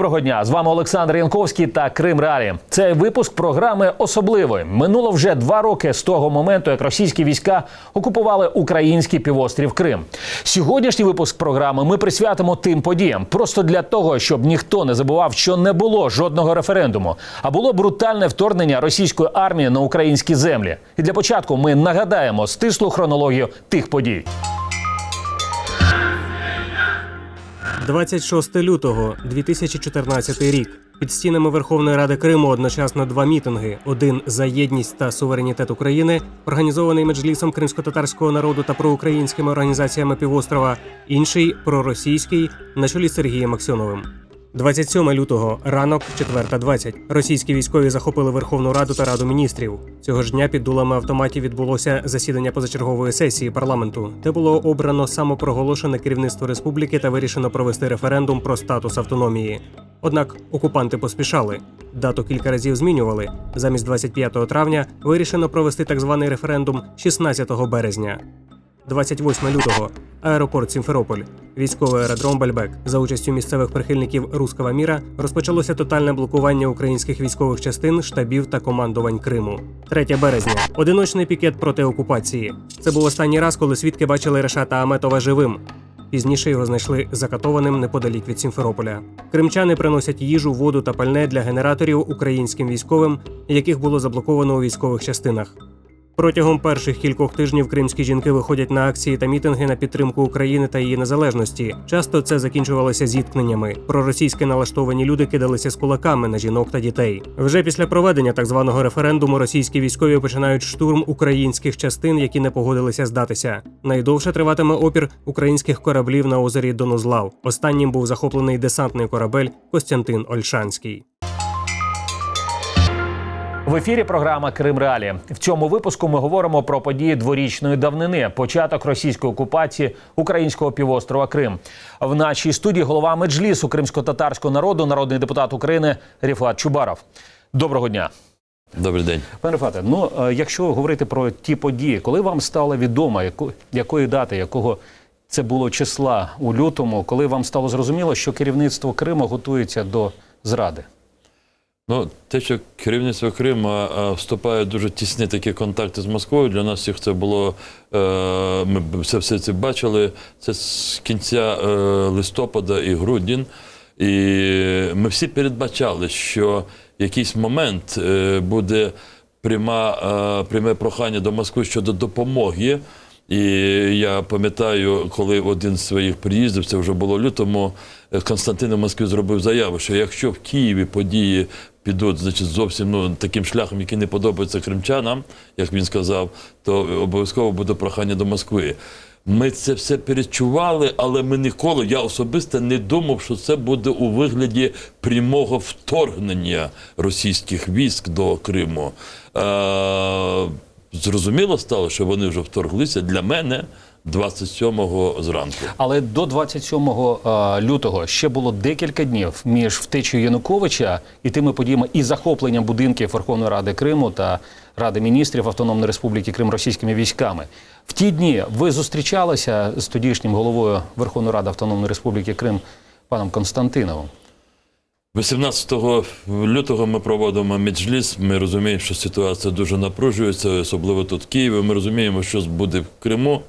Доброго дня! З вами Олександр Янковський та Крим Ралі. Цей випуск програми особливий. Минуло вже два роки з того моменту, як російські війська окупували український півострів Крим. Сьогоднішній випуск програми ми присвятимо тим подіям, просто для того, щоб ніхто не забував, що не було жодного референдуму, а було брутальне вторгнення російської армії на українські землі. І для початку ми нагадаємо стислу хронологію тих подій. 26 лютого 2014 рік. Під стінами Верховної Ради Криму одночасно два мітинги: один за єдність та суверенітет України, організований меджлісом кримсько-татарського народу та проукраїнськими організаціями півострова, інший проросійський на чолі з Сергієм Аксьоновим. 27 лютого, ранок, 4.20. Російські військові захопили Верховну Раду та Раду міністрів. Цього ж дня під дулами автоматів відбулося засідання позачергової сесії парламенту, де було обрано самопроголошене керівництво республіки та вирішено провести референдум про статус автономії. Однак окупанти поспішали. Дату кілька разів змінювали. Замість 25 травня вирішено провести так званий референдум 16 березня. 28 лютого. Аеропорт Сімферополь. Військовий аеродром Бальбек за участю місцевих прихильників Руского міра розпочалося тотальне блокування українських військових частин, штабів та командувань Криму. 3 березня. Одиночний пікет проти окупації. Це був останній раз, коли свідки бачили Решата Аметова живим. Пізніше його знайшли закатованим неподалік від Сімферополя. Кримчани приносять їжу, воду та пальне для генераторів українським військовим, яких було заблоковано у військових частинах. Протягом перших кількох тижнів кримські жінки виходять на акції та мітинги на підтримку України та її незалежності. Часто це закінчувалося зіткненнями. Проросійськи налаштовані люди кидалися з кулаками на жінок та дітей. Вже після проведення так званого референдуму російські військові починають штурм українських частин, які не погодилися здатися. Найдовше триватиме опір українських кораблів на озері Донузлав. Останнім був захоплений десантний корабель Костянтин Ольшанський. В ефірі програма Крим Реалі. В цьому випуску ми говоримо про події дворічної давнини, початок російської окупації українського півострова Крим. В нашій студії голова меджлісу кримсько-татарського народу, народний депутат України Ріфат Чубаров. Доброго дня. Добрий день. Пане Рефате, ну е, якщо говорити про ті події, коли вам стало відомо, яко, якої дати, якого це було числа у лютому, коли вам стало зрозуміло, що керівництво Криму готується до зради? Ну, те, що керівництво Криму вступає в дуже тісні такі контакти з Москвою, для нас всіх це було. Е, ми все, все це бачили. Це з кінця е, листопада і грудень. І ми всі передбачали, що якийсь момент е, буде пряма, пряме прохання до Москви щодо допомоги. І я пам'ятаю, коли один з своїх приїздів, це вже було лютому, Константин в Москві зробив заяву, що якщо в Києві події підуть значить, зовсім ну, таким шляхом, який не подобається кримчанам, як він сказав, то обов'язково буде прохання до Москви. Ми це все перечували, але ми ніколи, я особисто не думав, що це буде у вигляді прямого вторгнення російських військ до Криму. Е, зрозуміло стало, що вони вже вторглися для мене 27-го зранку. Але до 27 е, лютого ще було декілька днів між втечею Януковича і тими подіями і захопленням будинків Верховної Ради Криму та Ради міністрів Автономної Республіки Крим російськими військами. В ті дні ви зустрічалися з тодішнім головою Верховної Ради Автономної Республіки Крим паном Константиновим. 18 лютого ми проводимо меджліс. Ми розуміємо, що ситуація дуже напружується, особливо тут в Києві. Ми розуміємо, що буде в Криму.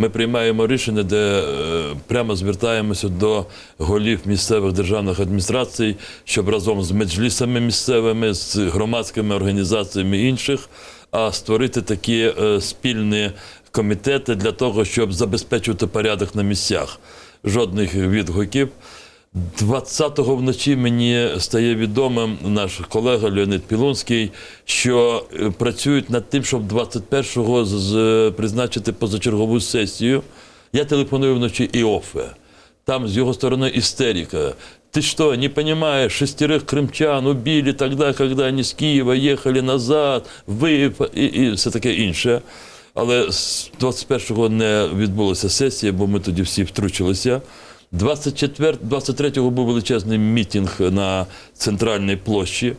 Ми приймаємо рішення, де е, прямо звертаємося до голів місцевих державних адміністрацій, щоб разом з меджлісами місцевими, з громадськими організаціями інших, а створити такі е, спільні комітети для того, щоб забезпечувати порядок на місцях. Жодних відгуків. 20-го вночі мені стає відомим наш колега Леонід Пілонський, що е, працюють над тим, щоб 21-го з- з- призначити позачергову сесію. Я телефоную вночі Іофе. Там з його сторони істерика. Ты что, не понимаешь, шестерых крымчан убили тогда, когда они с Києва їхали назад, ви і, і все таке інше. Але з 21-го не відбулася сесія, бо ми тоді всі втручилися. 24, 23-го був величезний мітинг на центральній площі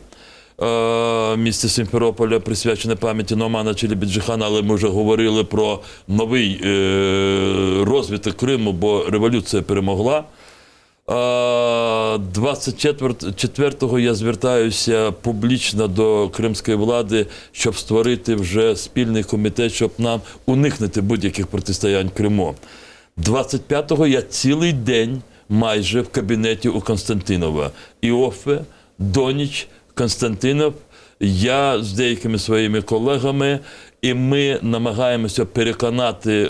е, місті Сімферополя, присвячене пам'яті Номана Челебіджихана, але ми вже говорили про новий е, розвиток Криму, бо революція перемогла. А 24-го я звертаюся публічно до кримської влади, щоб створити вже спільний комітет, щоб нам уникнути будь-яких протистоянь Криму. 25-го я цілий день майже в кабінеті у Константинова. Іофе, Доніч, Константинов, я з деякими своїми колегами, і ми намагаємося переконати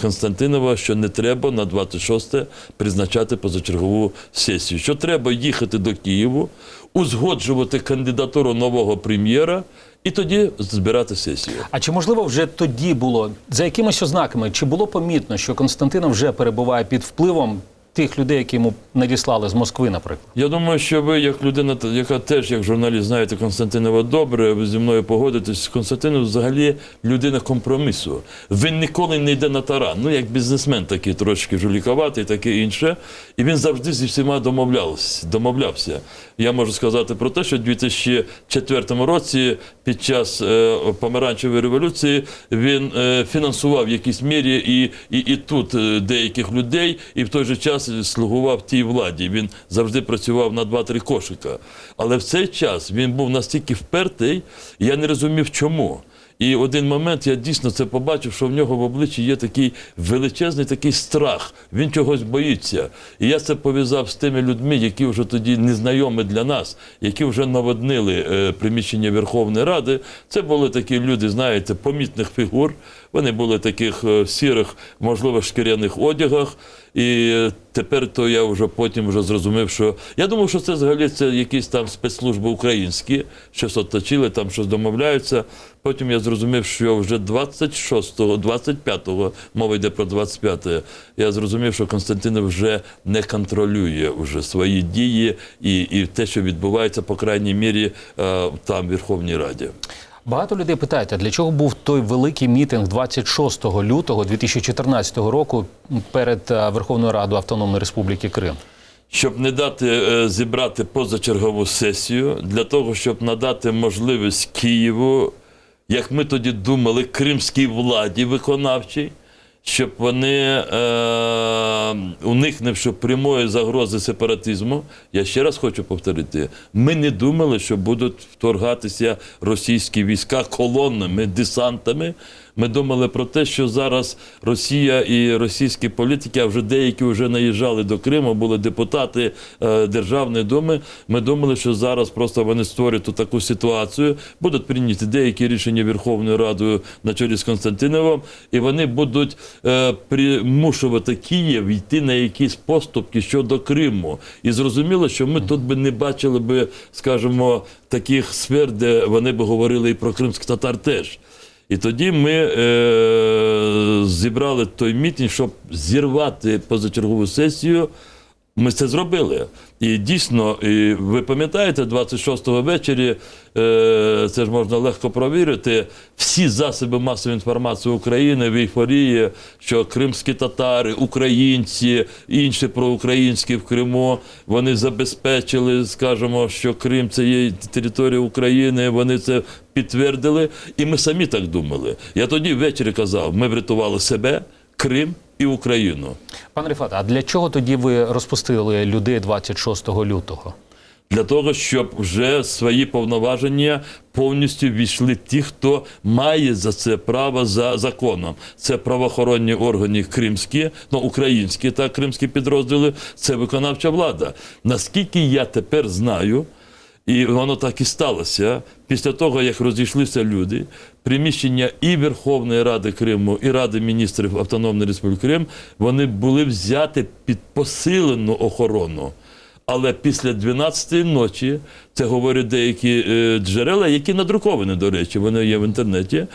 Константинова, що не треба на 26 призначати позачергову сесію. Що треба їхати до Києву, узгоджувати кандидатуру нового прем'єра і тоді збирати сесію. А чи можливо вже тоді було за якимись ознаками? Чи було помітно, що Константина вже перебуває під впливом тих людей, які йому надіслали з Москви, наприклад? Я думаю, що ви, як людина, яка теж як журналіст знаєте Константинова добре, ви зі мною погодитесь. Константинов взагалі людина компромісу. Він ніколи не йде на таран. Ну, як бізнесмен такий трошки жулікуватий, таке інше. І він завжди зі всіма домовлявся. домовлявся. Я можу сказати про те, що в 2004 році, під час е, помаранчевої революції, він е, фінансував в якійсь мірі і, і, і тут е, деяких людей, і в той же час слугував тій владі. Він завжди працював на два-три кошика. Але в цей час він був настільки впертий, я не розумів, чому. І один момент я дійсно це побачив, що в нього в обличчі є такий величезний такий страх. Він чогось боїться. І я це пов'язав з тими людьми, які вже тоді незнайомі для нас, які вже наводнили е, приміщення Верховної Ради. Це були такі люди, знаєте, помітних фігур. Вони були таких е, сірих, можливо, шкіряних одягах. І е, тепер то я вже потім вже зрозумів, що я думав, що це взагалі це якісь там спецслужби українські, щось оточили, там щось домовляються. Потім я зрозумів, що вже 26-го, 25-го, мова йде про 25-те, я зрозумів, що Константин вже не контролює вже свої дії і, і те, що відбувається, по крайній мірі, е, там в Верховній Раді. Багато людей питають, а для чого був той великий мітинг 26 лютого 2014 року перед е, Верховною Радою Автономної Республіки Крим? щоб не дати е, зібрати позачергову сесію, для того, щоб надати можливість Києву, як ми тоді думали, кримській владі виконавчій, щоб вони, е, уникнувши прямої загрози сепаратизму, я ще раз хочу повторити, ми не думали, що будуть вторгатися російські війська колонами, десантами. Ми думали про те, що зараз Росія і російські політики, а вже деякі вже наїжджали до Криму, були депутати е, Державної думи. Ми думали, що зараз просто вони створять ту таку ситуацію, будуть прийняті деякі рішення Верховною Радою на чолі з Константиновим, і вони будуть е, примушувати Київ йти на якісь поступки щодо Криму. І зрозуміло, що ми тут би не бачили би, скажімо, таких сфер, де вони би говорили і про кримських татар теж. І тоді ми е, зібрали той мітинг, щоб зірвати позачергову сесію. Ми це зробили. І дійсно, і ви пам'ятаєте, 26-го ввечері, е, це ж можна легко провірити, всі засоби масової інформації України в ейфорії, що кримські татари, українці, інші проукраїнські в Криму, вони забезпечили, скажімо, що Крим це є територія України, вони це підтвердили. І ми самі так думали. Я тоді ввечері казав, ми врятували себе, Крим і Україну. Пане Рифат, а для чого тоді ви розпустили людей 26 лютого? для того, щоб вже свої повноваження повністю війшли ті, хто має за це право за законом. Це правоохоронні органи кримські, ну українські та кримські підрозділи, це виконавча влада. Наскільки я тепер знаю. І воно так і сталося. Після того, як розійшлися люди, приміщення і Верховної Ради Криму, і Ради міністрів Автономної Республіки Крим, вони були взяті під посилену охорону. Але після 12-ї ночі, це говорять деякі е, джерела, які надруковані, до речі, вони є в інтернеті.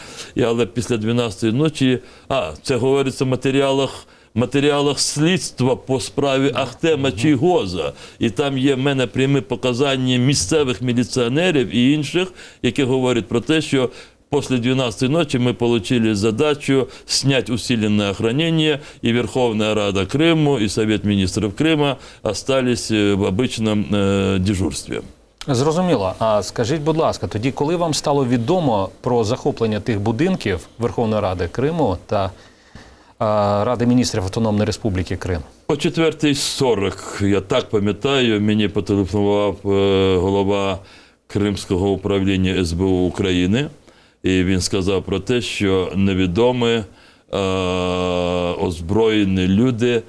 Але після 12-ї ночі, а це говориться в матеріалах Матеріалах слідства по справі Ахтема Чийгоза. І там є в мене прямі показання місцевих міліціонерів і інших, які говорять про те, що После 12 ночи мы получили задачу снять усиленное охранение, и Верховная Рада Крыму, и Совет министров Крыма остались э, в обычном э, дежурстве. Зрозуміло. А скажіть, будь ласка, тоді, коли вам стало відомо про захоплення тих будинків Верховної Ради Криму та е, Ради міністрів Автономної Республіки Крим? О 4.40, я так пам'ятаю, мені потелефонував е, голова Кримського управління СБУ України, і він сказав про те, що невідомі е, озброєні люди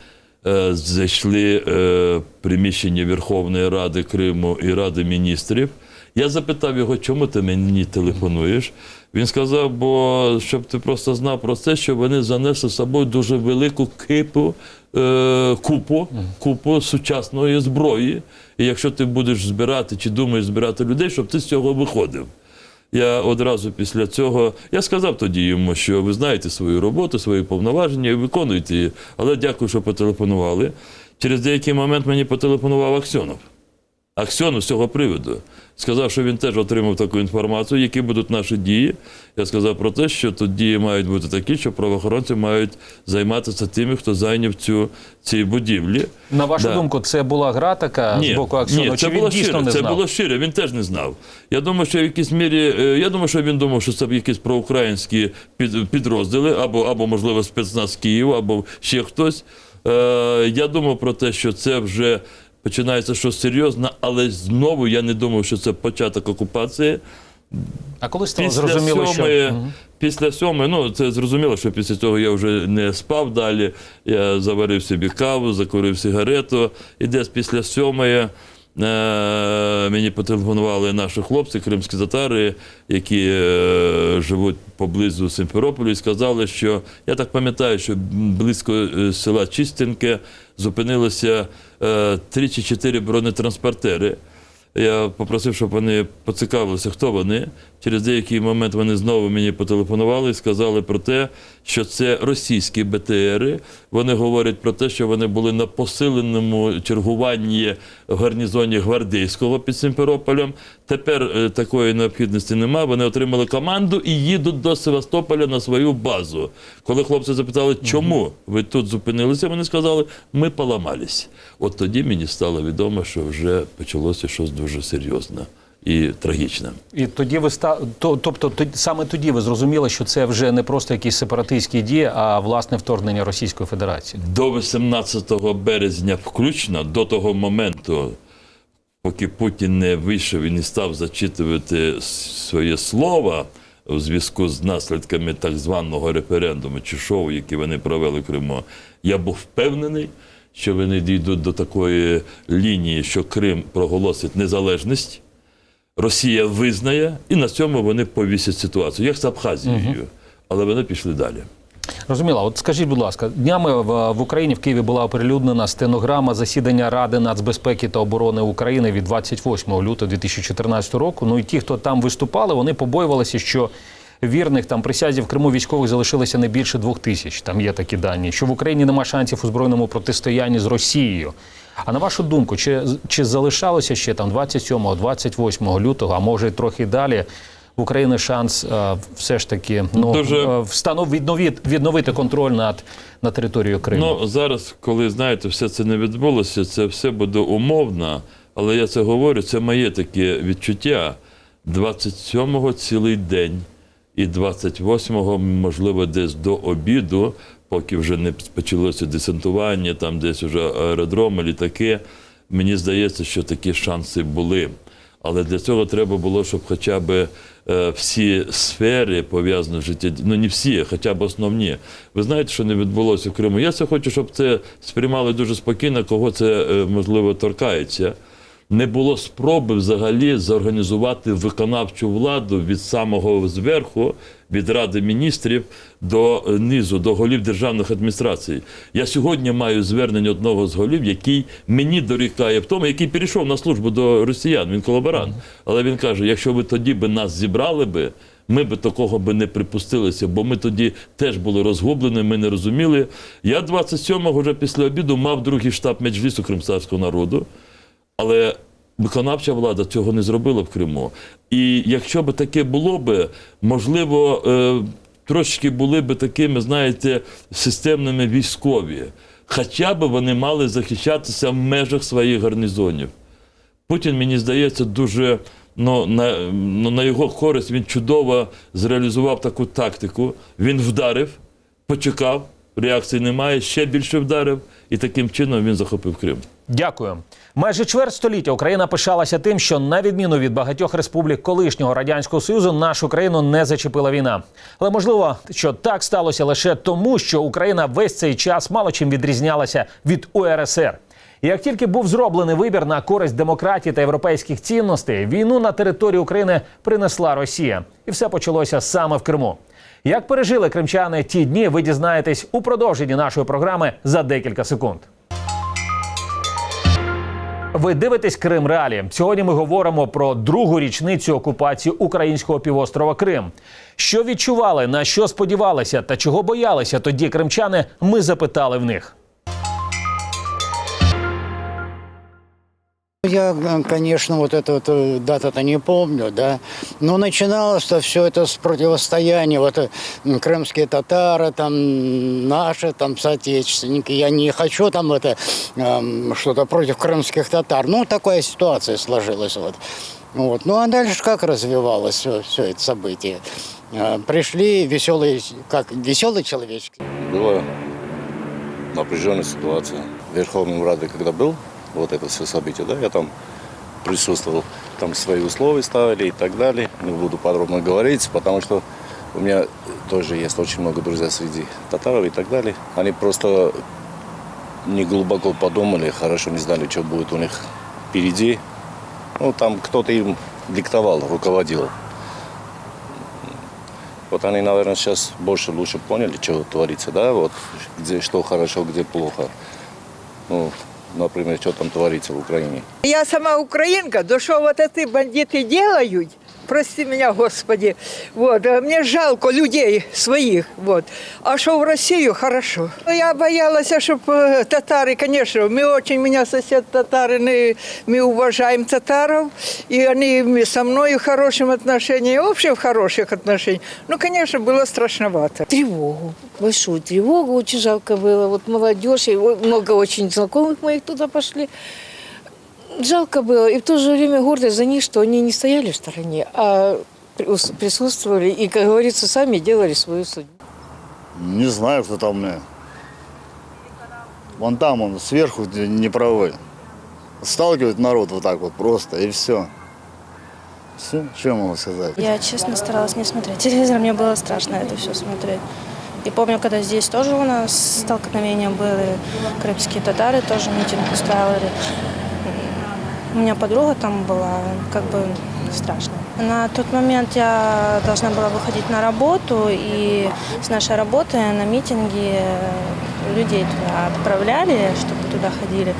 е, зайшли е, в приміщення Верховної Ради Криму і Ради міністрів. Я запитав його, чому ти мені телефонуєш? Він сказав, бо щоб ти просто знав про це, що вони занесли з собою дуже велику кипу, е, купу, купу сучасної зброї. І якщо ти будеш збирати чи думаєш збирати людей, щоб ти з цього виходив. Я одразу після цього я сказав тоді йому, що ви знаєте свою роботу, свої повноваження і виконуєте її. Але дякую, що потелефонували. Через деякий момент мені потелефонував Аксьонов. Аксьонов з цього приводу. Сказав, що він теж отримав таку інформацію, які будуть наші дії. Я сказав про те, що тут дії мають бути такі, що правоохоронці мають займатися тими, хто зайняв цю ці будівлі. На вашу Да. думку, це була гра така з боку Аксьонова, ні, чи це він було дійсно щиро, не це знав? було щиро, він теж не знав. Я думаю, що в якійсь мірі, е, я думаю, що він думав, що це якісь проукраїнські під, підрозділи, або, або, можливо, спецназ Києва, або ще хтось. Е, я думав про те, що це вже починається щось серйозне, але знову я не думав, що це початок окупації. А коли стало Після зрозуміло, сьомої, що після сьомої, ну це зрозуміло, що після цього я вже не спав далі. Я заварив собі каву, закурив сигарету. І десь після сьомої мені потелефонували наші хлопці, кримські татари, які е, живуть поблизу Симферополя, і сказали, що я так пам'ятаю, що близько е, села Чистенке зупинилося е, три чи чотири бронетранспортери. Я попросив, щоб вони поцікавилися, хто вони. Через деякий момент вони знову мені потелефонували і сказали про те, що це російські БТРи. Вони говорять про те, що вони були на посиленому чергуванні в гарнізоні гвардейського під Симферополем. Тепер е, такої необхідності немає. Вони отримали команду і їдуть до Севастополя на свою базу. Коли хлопці запитали, чому ви тут зупинилися, вони сказали, ми поламались. От тоді мені стало відомо, що вже почалося щось дуже серйозне і трагічне. і тоді ви ста... то, тобто тоді, саме тоді ви зрозуміли, що це вже не просто якісь сепаратистські дії, а власне вторгнення Російської Федерації. До 18 березня, включно до того моменту, поки Путін не вийшов і не став зачитувати своє слово у зв'язку з наслідками так званого референдуму чи шоу, яке вони провели в Криму, я був впевнений, що вони дійдуть до такої лінії, що Крим проголосить незалежність. Росія визнає, і на цьому вони повісять ситуацію, як з Абхазією. Але вони пішли далі. Розуміло, от скажіть, будь ласка, днями в, в Україні в Києві була оприлюднена стенограма засідання Ради нацбезпеки та оборони України від 28 лютого 2014 року. Ну і ті, хто там виступали, вони побоювалися, що вірних там присязі в Криму військових залишилося не більше двох тисяч. Там є такі дані, що в Україні немає шансів у збройному протистоянні з Росією. А на вашу думку, чи, чи залишалося ще там 27-28 лютого, а може трохи далі? В Україні шанс е, все ж таки ну, Дуже- е, встанов відновити, відновити контроль над, над територією Криму. Ну зараз, коли знаєте, все це не відбулося, це все буде умовно, але я це говорю, це моє таке відчуття. 27-го цілий день і 28-го, можливо, десь до обіду, поки вже не почалося десантування, там десь вже аеродроми, літаки. Мені здається, що такі шанси були. Але для цього треба було, щоб хоча б е, всі сфери пов'язані з життя, ну не всі, хоча б основні. Ви знаєте, що не відбулося в Криму? Я це хочу, щоб це сприймали дуже спокійно, кого це е, можливо торкається. Не було спроби взагалі зорганізувати виконавчу владу від самого зверху, від Ради міністрів до е, низу, до голів державних адміністрацій. Я сьогодні маю звернення одного з голів, який мені дорікає в тому, який перейшов на службу до росіян. Він колаборант. Але він каже: якщо ви тоді би нас зібрали би. Ми би такого би не припустилися, бо ми тоді теж були розгублені, ми не розуміли. Я 27-го вже після обіду мав другий штаб меджлісу кримсарського народу. Але виконавча влада цього не зробила в Криму. І якщо б таке було б, можливо, е, трошки були б такими, знаєте, системними військові. Хоча б вони мали захищатися в межах своїх гарнізонів. Путін, мені здається, дуже ну, на, ну, на його користь він чудово зреалізував таку тактику. Він вдарив, почекав, реакції немає, ще більше вдарив, і таким чином він захопив Крим. Дякую. Майже чверть століття Україна пишалася тим, що на відміну від багатьох республік колишнього радянського союзу, нашу країну не зачепила війна. Але можливо, що так сталося лише тому, що Україна весь цей час мало чим відрізнялася від УРСР. Як тільки був зроблений вибір на користь демократії та європейських цінностей, війну на території України принесла Росія, і все почалося саме в Криму. Як пережили кримчани ті дні, ви дізнаєтесь у продовженні нашої програми за декілька секунд. Ви дивитесь Крим Реалі. Сьогодні ми говоримо про другу річницю окупації українського півострова Крим. Що відчували, на що сподівалися та чого боялися тоді кримчани, ми запитали в них. Я, конечно, вот эту вот э, дату-то не помню, да, но начиналось-то все это с противостояния, вот э, крымские татары, там, наши, там, соотечественники, я не хочу там это, что-то против крымских татар, ну, такая ситуация сложилась, вот. Вот. Ну, а дальше как развивалось все, это событие? Э, Пришли веселые, как, веселые человечки. Была напряженная ситуация. В Верховном Раде, когда был, вот это все событие, да, я там присутствовал. Там свои условия ставили и так далее. Не буду подробно говорить, потому что у меня тоже есть очень много друзей среди татаров и так далее. Они просто не глубоко подумали, хорошо не знали, что будет у них впереди. Ну, там кто-то им диктовал, руководил. Вот они, наверное, сейчас больше лучше поняли, что творится, да, вот где что хорошо, где плохо. Ну, например, что там творится в Украине. Я сама украинка, да что вот эти бандиты делают, прости меня, Господи, вот, а мне жалко людей своих, вот, а что в Россию хорошо. Я боялась, чтобы татары, конечно, мы очень, у меня сосед татары, мы, мы уважаем татаров, и они со мной в хорошем отношении, вообще в хороших отношениях, ну, конечно, было страшновато. Тревогу, большую тревогу, очень жалко было. Вот молодежь, и вот много очень знакомых моих туда пошли. Жалко было, и в то же время гордость за них, что они не стояли в стороне, а прис- присутствовали и, как говорится, сами делали свою судьбу. Не знаю, кто там мне. Вон там он сверху где неправый. Сталкивает народ вот так вот просто и все. Все, что я могу сказать? Я, честно, старалась не смотреть. Телевизор мне было страшно это все смотреть. И помню, когда здесь тоже у нас столкновения были, крымские татары тоже митинг устраивали. У меня подруга там была, как бы страшно. На тот момент я должна была выходить на работу, и с нашей работы на митинги людей туда отправляли, чтобы туда ходили.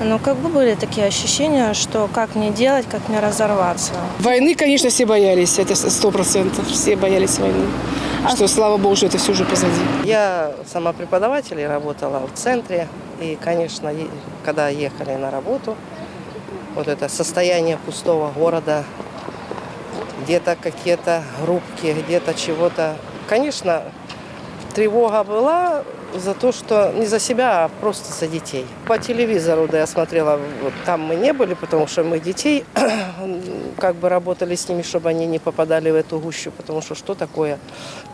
Но как бы были такие ощущения, что как мне делать, как мне разорваться. Войны, конечно, все боялись, это сто процентов, все боялись войны. Что, слава богу, что это все уже позади. Я сама преподаватель и работала в центре. И, конечно, когда ехали на работу, вот это состояние пустого города, где-то какие-то группки, где-то чего-то. Конечно, тревога была за то, что не за себя, а просто за детей. По телевизору, да, я смотрела, вот там мы не были, потому что мы детей как бы работали с ними, чтобы они не попадали в эту гущу, потому что что такое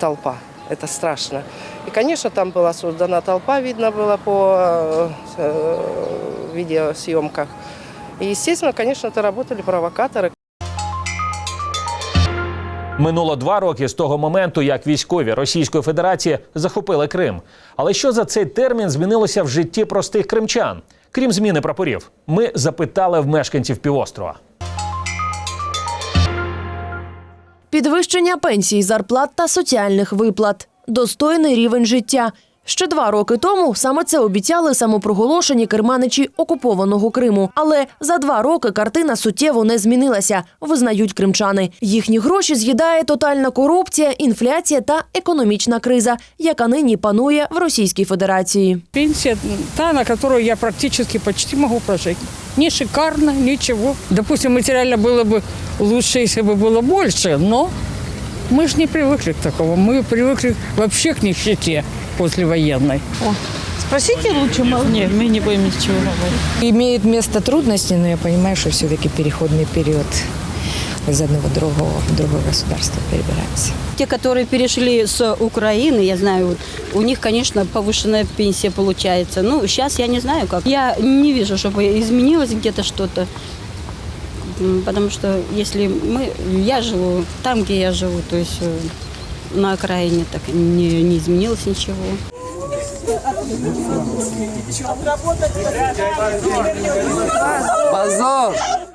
толпа? Это страшно. И, конечно, там была создана толпа, видно было по э, э, видеосъемках. И, естественно, конечно, это работали провокаторы, Минуло два роки з того моменту, як військові Російської Федерації захопили Крим. Але що за цей термін змінилося в житті простих кримчан? Крім зміни прапорів, ми запитали в мешканців півострова. Підвищення пенсій, зарплат та соціальних виплат, достойний рівень життя. Ще два роки тому саме це обіцяли самопроголошені керманичі окупованого Криму. Але за два роки картина суттєво не змінилася, визнають кримчани. Їхні гроші з'їдає тотальна корупція, інфляція та економічна криза, яка нині панує в Російській Федерації. Пенсия та, на которую я практически почти могу прожить. Не шикарно, ничего. Допустим, материально было бы лучше, если бы было больше, но мы же не привыкли к такому. Мы привыкли вообще к нищете Послевоенной. Спросите лучше, Нет, мы не будем ничего говорить. Имеют место трудности, но я понимаю, что все-таки переходный период. из одного другого в другое государство перебираемся. Те, которые перешли с Украины, я знаю, вот, у них, конечно, повышенная пенсия получается. Ну, сейчас я не знаю как. Я не вижу, чтобы изменилось где-то что-то. Потому что если мы, я живу там, где я живу, то есть э, на окраине так не, не изменилось ничего.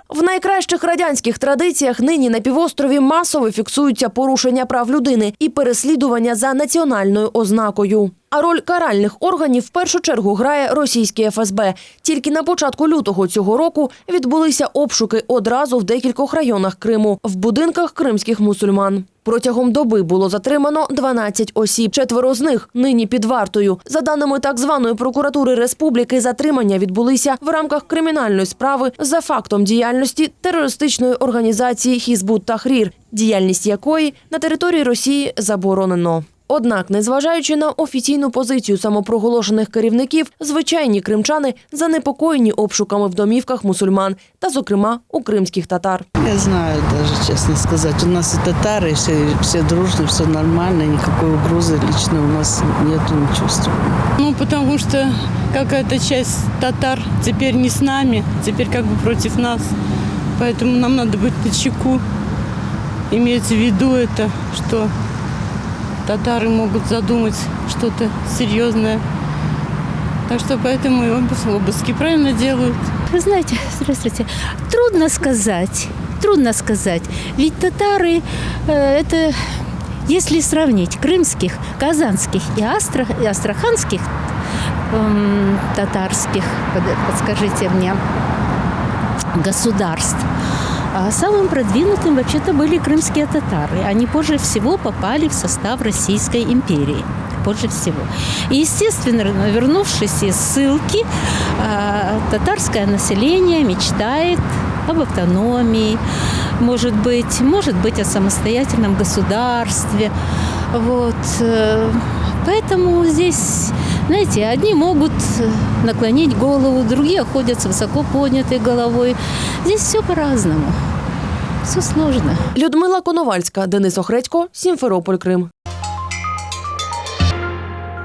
В найкращих радянських традиціях нині на півострові масово фіксуються порушення прав людини і переслідування за національною ознакою. А роль каральних органів в першу чергу грає російський ФСБ. Тільки на початку лютого цього року відбулися обшуки одразу в декількох районах Криму в будинках кримських мусульман. Протягом доби було затримано 12 осіб. Четверо з них нині під вартою. За даними так званої прокуратури республіки, затримання відбулися в рамках кримінальної справи за фактом діяльності терористичної організації Хізбут Тахрір, діяльність якої на території Росії заборонено. Однак, незважаючи на офіційну позицію самопроголошених керівників, звичайні кримчани занепокоєні обшуками в домівках мусульман та, зокрема, у кримських татар. Я знаю даже, честно сказать. У нас и татары, все, все дружно, все нормально, никакой угрозы лично у нас нету, не чувствую. Ну, потому что какая-то часть татар теперь не с нами, теперь как бы против нас. Поэтому нам надо быть начеку. Имеется в виду это, что татары могут задумать что-то серьезное. Так что поэтому и обыс- обыски правильно делают. Вы знаете, здравствуйте, трудно сказать, трудно сказать. Ведь татары, э, это, если сравнить крымских, казанских и, астра- и астраханских эм, татарских, под- подскажите мне, государств, а самым продвинутым вообще-то были крымские татары. Они позже всего попали в состав Российской империи. Позже всего. И, естественно, вернувшись из ссылки, а, татарское население мечтает об автономии, может быть, может быть, о самостоятельном государстве. Вот. э, Поэтому здесь, знаете, одни могут э, наклонить голову, другие ходят с высоко поднятой головой. Здесь все по-разному. Все сложно. Людмила Коновальська, Денис Охредько, Сімферополь, Крим.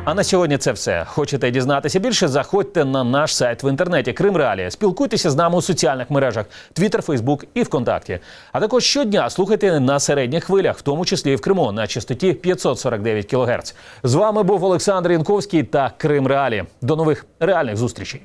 А на сьогодні це все. Хочете дізнатися більше? Заходьте на наш сайт в інтернеті Крим Реалії. Спілкуйтеся з нами у соціальних мережах Twitter, Facebook і ВКонтакті. А також щодня слухайте на середніх хвилях, в тому числі і в Криму, на частоті 549 кГц. З вами був Олександр Янковський та Крим Реалії. До нових реальних зустрічей.